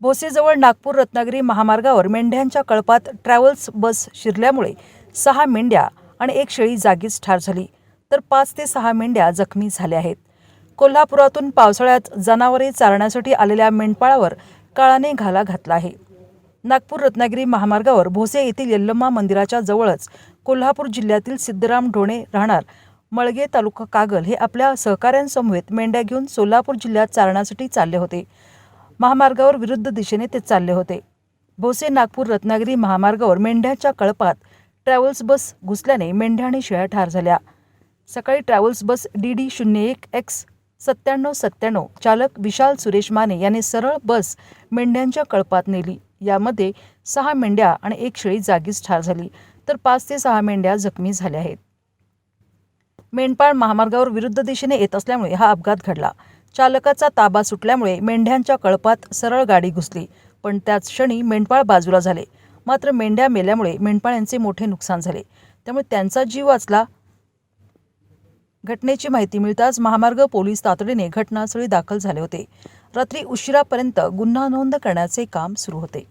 भोसेजवळ नागपूर रत्नागिरी महामार्गावर मेंढ्यांच्या कळपात ट्रॅव्हल्स बस शिरल्यामुळे सहा मेंढ्या आणि एक शेळी जागीच ठार झाली तर पाच ते सहा मेंढ्या जखमी झाल्या आहेत. कोल्हापुरातून पावसाळ्यात जनावरे चारण्यासाठी आलेल्या मेंढपाळावर काळाने घाला घातला आहे. नागपूर रत्नागिरी महामार्गावर भोसे येथील यल्लम्मा मंदिराच्या जवळच कोल्हापूर जिल्ह्यातील सिद्धराम ढोणे राहणार मळगे तालुका कागल हे आपल्या सहकाऱ्यांसमवेत मेंढ्या घेऊन सोलापूर जिल्ह्यात चारण्यासाठी चालले होते. महामार्गावर विरुद्ध दिशेने ते चालले होते. भोसे नागपूर रत्नागिरी महामार्गावर मेंढ्याच्या कळपात ट्रॅव्हल्स बस घुसल्याने मेंढ्या आणि शेळ्या ठार झाल्या. सकाळी ट्रॅव्हल्स बस डी डी शून्य एक एक्स सत्त्याण्णव सत्त्याण्णव चालक विशाल सुरेश माने याने सरळ बस मेंढ्यांच्या कळपात नेली. यामध्ये सहा मेंढ्या आणि एक शेळी जागीच ठार झाली तर पाच ते सहा मेंढ्या जखमी झाल्या आहेत. मेंढपाळ महामार्गावर विरुद्ध दिशेने येत असल्यामुळे हा अपघात घडला. चालकाचा ताबा सुटल्यामुळे मेंढ्यांच्या कळपात सरळ गाडी घुसली. पण त्याच क्षणी मेंढपाळ बाजूला झाले. मात्र मेंढ्या मेल्यामुळे मेंढपाळ्यांचे मोठे नुकसान झाले. त्यामुळे त्यांचा जीव वाचला. घटनेची माहिती मिळताच महामार्ग पोलीस तातडीने घटनास्थळी दाखल झाले होते. रात्री उशिरापर्यंत गुन्हा नोंद करण्याचे काम सुरू होते.